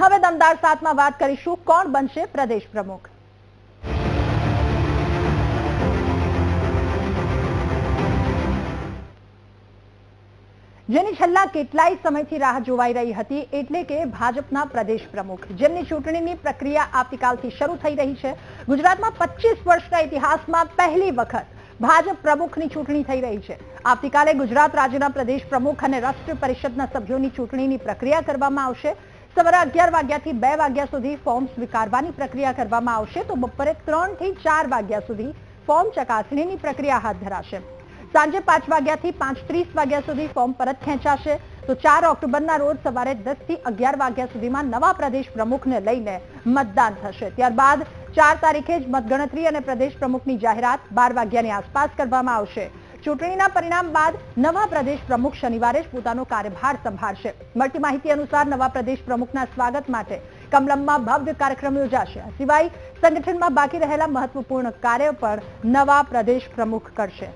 હવે દમદાર સાથમાં વાત કરીશું. કોણ બનશે પ્રદેશ પ્રમુખ? જેની છેલ્લા કેટલાય સમયથી રાહ જોવાઈ રહી હતી, એટલે કે ભાજપના પ્રદેશ પ્રમુખ. જેમની ચૂંટણીની પ્રક્રિયા આવતીકાલથી શરૂ થઈ રહી છે. ગુજરાતમાં પચીસ વર્ષના ઇતિહાસમાં પહેલી વખત ભાજપ પ્રમુખની ચૂંટણી થઈ રહી છે. આવતીકાલે ગુજરાત રાજ્યના પ્રદેશ પ્રમુખ અને રાષ્ટ્રીય પરિષદના સભ્યોની ચૂંટણીની પ્રક્રિયા કરવામાં આવશે. સવારે અગિયાર વાગ્યાથી બે વાગ્યા સુધી ફોર્મ સ્વીકારવાની પ્રક્રિયા કરવામાં આવશે તો બપોરે ત્રણથી ચાર વાગ્યા સુધી ફોર્મ ચકાસણીની પ્રક્રિયા હાથ ધરાશે. સાંજે પાંચ વાગ્યાથી પાંચ ત્રીસ વાગ્યા સુધી ફોર્મ પરત ખેંચાશે. તો ચાર ઓક્ટોબરના રોજ સવારે દસથી અગિયાર વાગ્યા સુધીમાં નવા પ્રદેશ પ્રમુખને લઈને મતદાન થશે. ત્યારબાદ ચાર તારીખે જ મતગણતરી અને પ્રદેશ પ્રમુખની જાહેરાત બાર વાગ્યાની આસપાસ કરવામાં આવશે. ચૂંટણીના પરિણામ બાદ નવા પ્રદેશ પ્રમુખ શનિવારે જ પોતાનો કાર્યભાર સંભાળશે. મળતી માહિતી અનુસાર નવા પ્રદેશ પ્રમુખના સ્વાગત માટે કમલમમાં ભવ્ય કાર્યક્રમ યોજાશે. સિવાય સંગઠનમાં બાકી રહેલા મહત્વપૂર્ણ કાર્ય પણ નવા પ્રદેશ પ્રમુખ કરશે.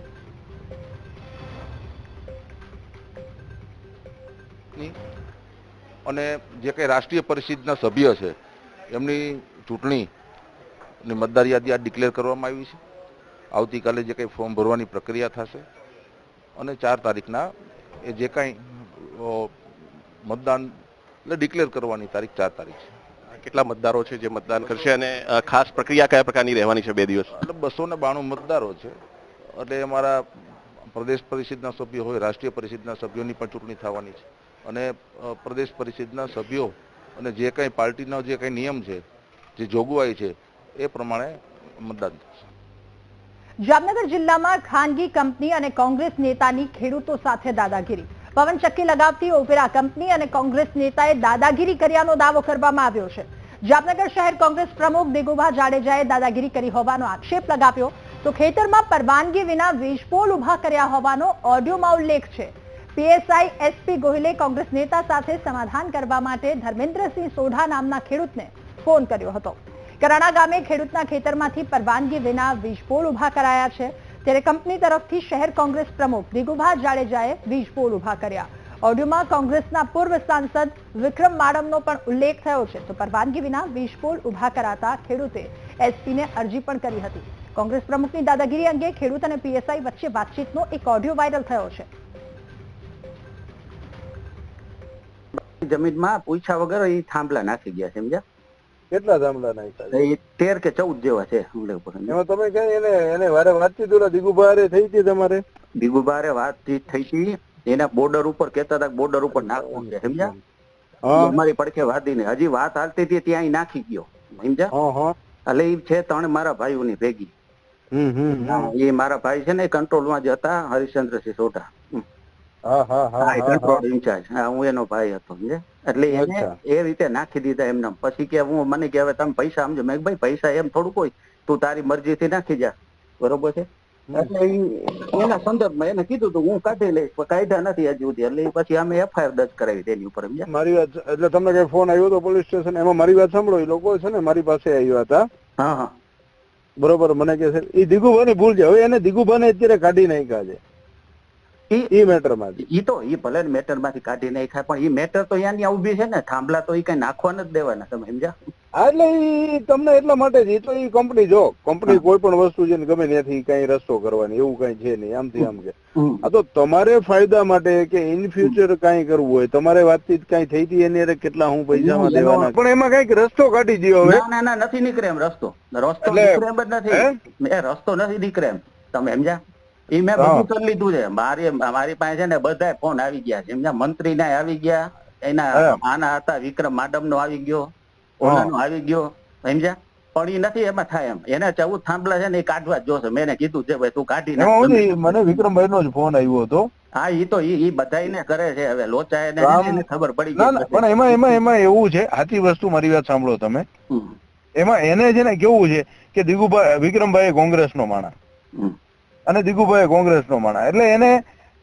અને જે કંઈ રાષ્ટ્રીય પરિષદના સભ્ય છે, એમની ચૂંટણી ની મતદાર યાદી આ ડિક્લેર કરવામાં આવી છે? આવતીકાલે જે કંઈ ફોર્મ ભરવાની પ્રક્રિયા થશે અને ચાર તારીખના એ જે કાંઈ મતદાન એટલે ડિક્લેર કરવાની તારીખ ચાર તારીખ છે. કેટલા મતદારો છે જે મતદાન કરશે અને ખાસ પ્રક્રિયા કયા પ્રકારની રહેવાની છે બે દિવસ? એટલે બસો ને બાણું મતદારો છે. એટલે અમારા પ્રદેશ પરિષદના સભ્યો હોય રાષ્ટ્રીય પરિષદના સભ્યોની પણ ચૂંટણી થવાની છે. અને પ્રદેશ પરિષદના સભ્યો અને જે કંઈ પાર્ટીનો જે કંઈ નિયમ છે જે જોગવાઈ છે એ પ્રમાણે મતદાન થશે. જામનગર જિલ્લામાં ખાનગી કંપની અને કોંગ્રેસ નેતાની ખેડૂતો સાથે દાદાગીરી. પવનચક્કી લગાવતી ઓપેરા કંપની અને કોંગ્રેસ નેતાએ દાદાગીરી કર્યાનો દાવો કરવામાં આવ્યો છે. જામનગર શહેર કોંગ્રેસ પ્રમુખ દિગુભા જાડેજાએ દાદાગીરી કરી હોવાનો આક્ષેપ લગાવ્યો. તો ખેતરમાં પરવાનગી વિના વીજપોલ ઊભા કર્યા હોવાનો ઓડિયોમાં ઉલ્લેખ છે. પીએસઆઈ એસપી ગોહિલે કોંગ્રેસ નેતા સાથે સમાધાન કરવા માટે ધર્મેન્દ્રસિંહ સોઢા નામના ખેડૂતને ફોન કર્યો હતો. કરાણા ગામે ખેડૂતના ખેતરમાંથી પરવાનગી વિના વીજપોળ ઊભા કરાયા છે. ત્યારે કંપની તરફથી શહેર કોંગ્રેસ પ્રમુખ દિગુભા જાડેજાએ વીજપોળ ઊભા કર્યા. ઓડિયોમાં કોંગ્રેસના પૂર્વ સાંસદ વિક્રમ માડમનો પણ ઉલ્લેખ થયો છે. તો પરવાનગી વિના વીજપોળ ઊભા કરાતા ખેડૂતે એસપીને અરજી પણ કરી હતી. કોંગ્રેસ પ્રમુખની દાદાગીરી અંગે ખેડૂત અને પીએસઆઈ વચ્ચે વાતચીતનો એક ઓડિયો વાયરલ થયો છે. જમીનમાં પૂછ્યા વગર એ થાંભલા નાખી ગયા સમજ્યા? કેટલા થાંભલા નાખ્યા એ તેર કે ચૌદ જેવા છે હમણાં ઉપર. એમાં તમે કઈ એને એને વારે વાતચીત ઓલા દિગુભા હારે થઈ હતી તમારે? દિગુબારે વાતચીત થઈ હતી. એના બોર્ડર ઉપર કેતા હતા બોર્ડર ઉપર નાખવું છે સમજ્યા? અમારી પડખે વાદીને હજી વાત હાલતી હતી ત્યાં નાખી ગયો સમજ્યા? એટલે એ છે ત્રણ મારા ભાઈઓની ભેગી. એ મારા ભાઈ છે ને કંટ્રોલમાં જ હતા હરિશ્ચંદ્રસિંહ સોઢા. કંટ્રોલ ઇન્ચાર્જ હા હું એનો ભાઈ હતો એટલે એને એ રીતે નાખી દીધા એમને. પછી કે હું મને કે હવે તમે પૈસા સમજો મેં ભાઈ પૈસા એમ થોડું કોઈ તું તારી મરજીથી નાખી જા. બરોબર છે? એટલે એના સંદર્ભમાં એને કીધું તું હું કાઢી લઈશ. પણ કાઢ્યા નથી હજી સુધી. એટલે પછી અમે એફઆઈઆર દર્જ કરાવી તેની ઉપર મારી વાત એટલે તમને કઈ ફોન આવ્યો હતો પોલીસ સ્ટેશન એમાં મારી વાત સાંભળો. એ લોકો છે ને મારી પાસે આવ્યા હતા. હા હા. બરોબર મને કે છે એ દિગુભાની ભૂલ છે. હવે એને દીગુભાઈ અત્યારે કાઢી નાખ્યા છે. એ મેટર ઈ તો ઈ ભલે મેટર કાઢી નાખ્યા પણ ઈ મેટર તો અહીંયા ઊભી છે ને? થાંભલા તો ઈ કઈ નાખવા નથી દેવાના તમે સમજ્યા? હા, એટલે ઈ તમને એટલા માટે જ એ તો એ કંપની જો કંપની કોઈ પણ વસ્તુ છે ને ગમે ત્યાંથી કઈ રસ્તો કરવાની એવું કઈ છે નહીં આમથી આમ કે. આ તો તમારે ફાયદા માટે કે ઇન ફ્યુચર કઈ કરવું હોય તમારે વાતચીત કઈ થઈ હતી એની અરે કેટલા હું પૈસામાં દેવાના? પણ એમાં કંઈક રસ્તો કાઢી દો હવે. ના ના ના નથી નીકળે એમ રસ્તો. રસ્તો નીકળે એમ જ નથી. એ રસ્તો નથી નીકળે એમ. તમે સમજ્યા? ઈ મેં બધું કરી લીધું છે. મારી મારી પાસે છે ને બધાય ફોન આવી ગયા છે. એમના મંત્રી ના આવી ગયા એના. આના હતા વિક્રમ માડમ નો આવી ગયો ઓલાનો આવી ગયો સમજ્યા? પણ એ નથી એમાં થાય એમ. એને ચૌદ થાંભલા છે ને એ કાઢવા જ જોશે. મેં કીધું છે ભાઈ તું કાઢી નાખ મને વિક્રમભાઈ નો જ ફોન આવ્યો હતો. હા એ તો ઈ બધાયને કરે છે. હવે લોચા એને ખબર પડી ગઈ પણ એમાં એમાં એમાં એવું છે આથી વસ્તુ મારી વાત સાંભળો તમે. એમાં એને છે ને કેવું છે કે દિગુભાઈ વિક્રમભાઈ કોંગ્રેસ નો માણસ. અને દિગુભાઈ કોંગ્રેસનો માણા. એટલે એને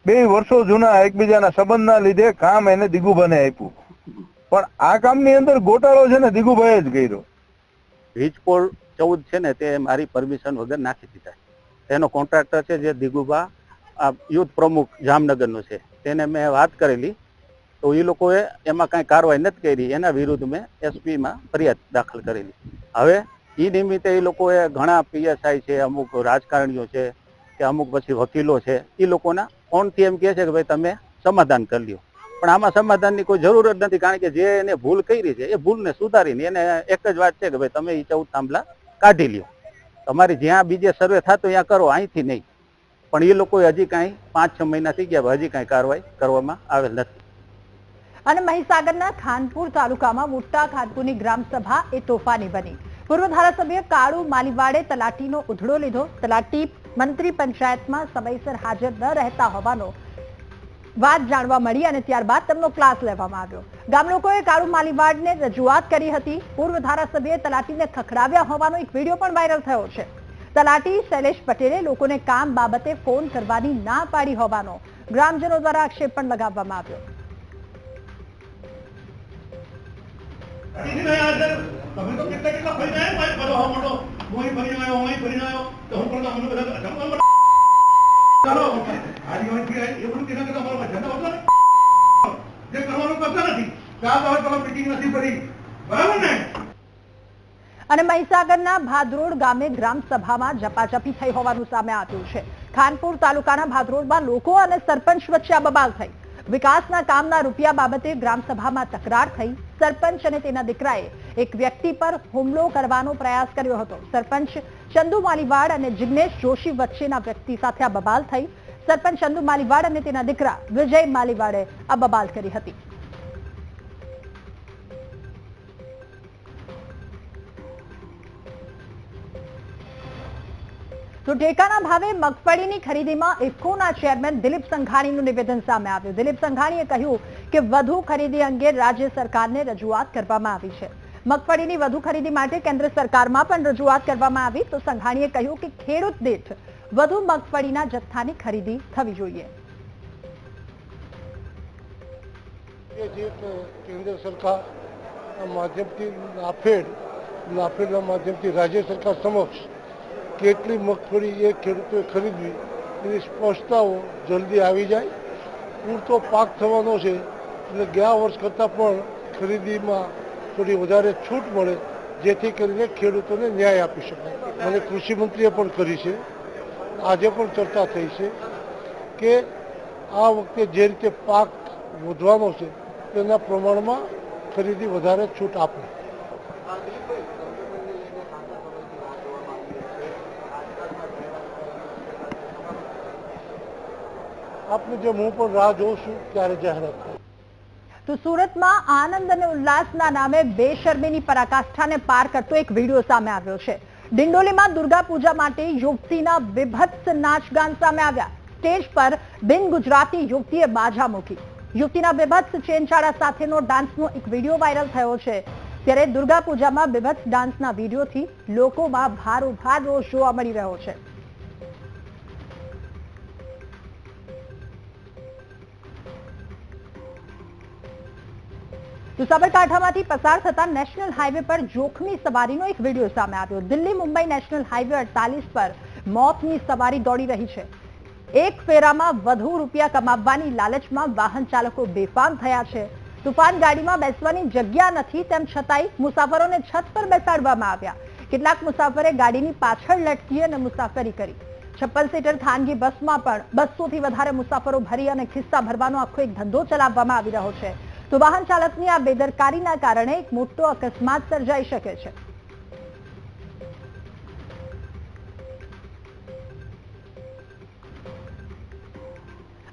બે વર્ષો જૂના એકબીજાના સંબંધના લીધે કામ એને દિગુભાઈને આપ્યું. પણ આ કામની અંદર ગોટાળો છે ને દિગુભાઈ જ કર્યો. વીજપોળ ચૌદ છે ને તે મારી પરમિશન વગર નાખી દીધા. એનો કોન્ટ્રાક્ટર છે જે દિગુભા યુથ પ્રમુખ જામનગરનો છે. તેને મેં વાત કરેલી. તો એ લોકોએ એમાં કાંઈ કાર્યવાહી નથી કરી. એના વિરુદ્ધ મેં એસપીમાં ફરિયાદ દાખલ કરેલી. હવે એ નિમિત્તે એ લોકોએ ઘણા પીએસઆઈ છે, અમુક રાજકારણીઓ છે કે અમુક પછી વકીલો છે એ લોકોના ફોનથી એમ કહે છે કે ભાઈ તમે સમાધાન કરી લ્યો. પણ આમાં સમાધાનની કોઈ જરૂર જ નથી, કારણ કે જે એને ભૂલ કરી છે, એ ભૂલને સુધારીને એને એક જ વાત છે કે ભાઈ તમે એ ચૌદ થાંભલા કાઢી લ્યો. તમારે જ્યાં બીજે સર્વે થતો ત્યાં કરો, અહીંથી નહીં. પણ એ લોકો હજી કાંઈ પાંચ છ મહિના થઈ ગયા હજી કાંઈ કાર્યવાહી કરવામાં આવેલ નથી. અને મહીસાગરના ખાનપુર તાલુકામાં મોટા ખાનપુરની ગ્રામસભા એ તોફાની બની. પૂર્વ ધારાસભ્ય કાળુ માલીવાડે તલાટીનો ઉધડો લીધો. તલાટી મંત્રી પંચાયતમાં સમયસર હાજર ન રહેતા હોવાનો વાત જાણવા મળી અને ત્યારબાદ તેમનો ક્લાસ લેવામાં આવ્યો. ગામ લોકોએ કાળુ માલીવાડને રજૂઆત કરી હતી. પૂર્વ ધારાસભ્યએ તલાટીને ખખડાવ્યા હોવાનો એક વીડિયો પણ વાયરલ થયો છે. તલાટી શૈલેષ પટેલે લોકોને કામ બાબતે ફોન કરવાની ના પાડી હોવાનો ગ્રામજનો દ્વારા આક્ષેપ પણ લગાવવામાં આવ્યો. કેટલા કેટલા ફરી જાય ભાઈ બધો મોટો. હું અહીં ફરીને આવ્યો હું અહીં ફરીને આવ્યો તો હું પણ અમને બધા જમવા ચાલો આદિવાસી એ બધું તેના કરતા અમારા ધંધા વધો ને જે કરવાનું કરતા નથી. ત્યાં તો તમે મીટિંગ નથી કરી. બરાબર ને? અને મહીસાગરના ભાદરોડ ગામે ગ્રામ સભામાં ઝપાઝપી થઈ હોવાનું સામે આવ્યું છે. ખાનપુર તાલુકાના ભાદરોડમાં લોકો અને સરપંચ વચ્ચે આ બબાલ થઈ. વિકાસના કામના રૂપિયા બાબતે ગ્રામસભામાં તકરાર થઈ. સરપંચ અને તેના દીકરાએ એક વ્યક્તિ પર હુમલો કરવાનો પ્રયાસ કર્યો હતો. સરપંચ ચંદુ માલીવાડ અને જિગ્નેશ જોશી વચ્ચેના વ્યક્તિ સાથે આ બબાલ થઈ. સરપંચ ચંદુ માલીવાડ અને તેના દીકરા વિજય માલીવાડે આ બબાલ કરી હતી. તો ટેકાના ભાવે મગફળીની ખરીદીમાં ઇફકોના ચેરમેન દિલીપ સંઘાણીનું નિવેદન સામે આવ્યું. દિલીપ સંઘાણીએ કહ્યું કે વધુ ખરીદી અંગે રાજ્ય સરકારને રજૂઆત કરવામાં આવી છે. મગફળીની વધુ ખરીદી માટે કેન્દ્ર સરકારમાં પણ રજૂઆત કરવામાં આવી. તો સંઘાણીએ કહ્યું કે ખેડૂત દીઠ વધુ મગફળીના જથ્થાની ખરીદી થવી જોઈએ. કેન્દ્ર સરકાર માધ્યમથી નાફેડ નાફેડના માધ્યમથી રાજ્ય સરકાર સમક્ષ કેટલી મગફળી એ ખેડૂતોએ ખરીદવી એની સ્પષ્ટતાઓ જલ્દી આવી જાય. પૂરતો પાક થવાનો છે, એટલે ગયા વર્ષ કરતાં પણ ખરીદીમાં થોડી વધારે છૂટ મળે, જેથી કરીને ખેડૂતોને ન્યાય આપી શકાય. અને કૃષિમંત્રીએ પણ કરી છે. આજે પણ ચર્ચા થઈ છે કે આ વખતે જે રીતે પાક વધવાનો છે, તેના પ્રમાણમાં ખરીદી વધારે છૂટ આપે. આપની જે હું પણ રાહ જોઉં ત્યારે જાહેરાત તો સુરતમાં આનંદ અને ઉલ્લાસના નામે બેશરમીની પરાકાષ્ઠાને પાર કરતો એક વીડિયો સામે આવ્યો છે. ડિંડોલીમાં દુર્ગા પૂજા માટે યુવતીના વિભત્સ નાચગાન સામે આવ્યા. સ્ટેજ પર બિન ગુજરાતી યુવતીએ બાજા મૂકી. યુવતીના વિભત્સ ચેનચાળા સાથેનો ડાન્સનો એક વીડિયો વાયરલ થયો છે. ત્યારે દુર્ગા પૂજામાં વિભત્સ ડાન્સના વિડીયોથી લોકોમાં ભારોભાર રોષ જોવા મળી રહ્યો છે. સાબરકાંઠામાંથી પસાર થતા નેશનલ હાઈવે પર જોખમી સવારીનો એક વીડિયો સામે આવ્યો. દિલ્હી મુંબઈ નેશનલ હાઈવે અડતાલીસ પર મોતની સવારી દોડી રહી છે. એક ફેરામાં વધુ રૂપિયા કમાવવાની લાલચમાં વાહન ચાલકો બેફામ થયા છે. તુફાન ગાડીમાં બેસવાની જગ્યા નથી તેમ છતાંય મુસાફરોને છત પર બેસાડવામાં આવ્યા. કેટલાક મુસાફરે ગાડીની પાછળ લટકી અને મુસાફરી કરી. છપ્પન સીટર ખાનગી બસમાં પણ બસોથી વધારે મુસાફરો ભરી અને ખિસ્સા ભરવાનો આખો એક ધંધો ચલાવવામાં આવી રહ્યો છે. તો વાહન ચાલકની આ બેદરકારીના કારણે એક મોટો અકસ્માત સર્જાઈ શકે છે.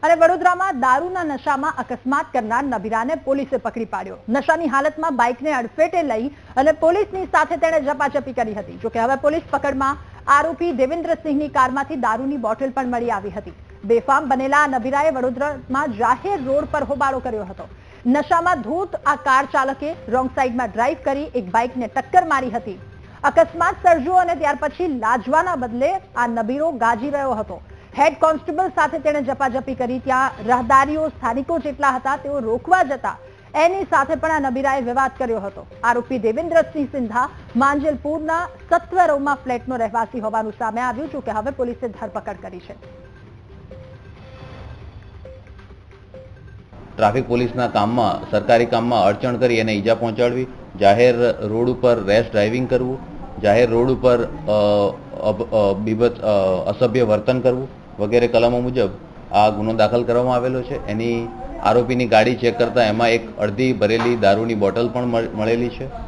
અને વડોદરામાં દારૂના નશામાં અકસ્માત કરનાર નબીરાને પોલીસે પકડી પાડ્યો. નશાની હાલતમાં બાઇકને અડફેટે લઈ અને પોલીસની સાથે તેણે ઝપાઝપી કરી હતી. જોકે હવે પોલીસ પકડમાં આરોપી દેવેન્દ્રસિંહની કારમાંથી દારૂની બોટલ પણ મળી આવી હતી. બેફામ બનેલા નબીરાએ વડોદરામાં જાહેર રોડ પર હોબાળો કર્યો હતો. નશામાં ધૂત આ કાર ચાલકે રોંગ સાઈડમાં ડ્રાઈવ કરી એક બાઇકને ટક્કર મારી હતી. અકસ્માત સર્જ્યો અને ત્યાર પછી લાજવાના બદલે આ નબીરો ગાજી રહ્યો હતો. હેડ કોન્સ્ટેબલ સાથે તેણે જપાજપી કરી. ત્યાં રહદારીઓ સ્થાનિકો જેટલા હતા, તેઓ રોકવા જતા એની સાથે પણ આ નબીરાએ વિવાદ કર્યો હતો. આરોપી દેવેન્દ્રસિંહ સિંધા માંજલપુરના સત્વરોમાં ફ્લેટનો રહેવાસી હોવાનું સામે આવ્યું, જોકે હવે પોલીસે ધરપકડ કરી છે. ટ્રાફિક પોલીસના કામમાં સરકારી કામમાં અડચણ કરી એને ઈજા પહોંચાડવી જાહેર રોડ ઉપર રેશ ડ્રાઇવિંગ કરવું જાહેર રોડ ઉપર અ, અસભ્ય વર્તન કરવું વગેરે કલમો મુજબ આ ગુનો દાખલ કરવામાં આવેલો છે. એની આરોપીની ગાડી ચેક કરતા એમાં એક અડધી ભરેલી દારૂની બોટલ પણ મળ- મળેલી છે.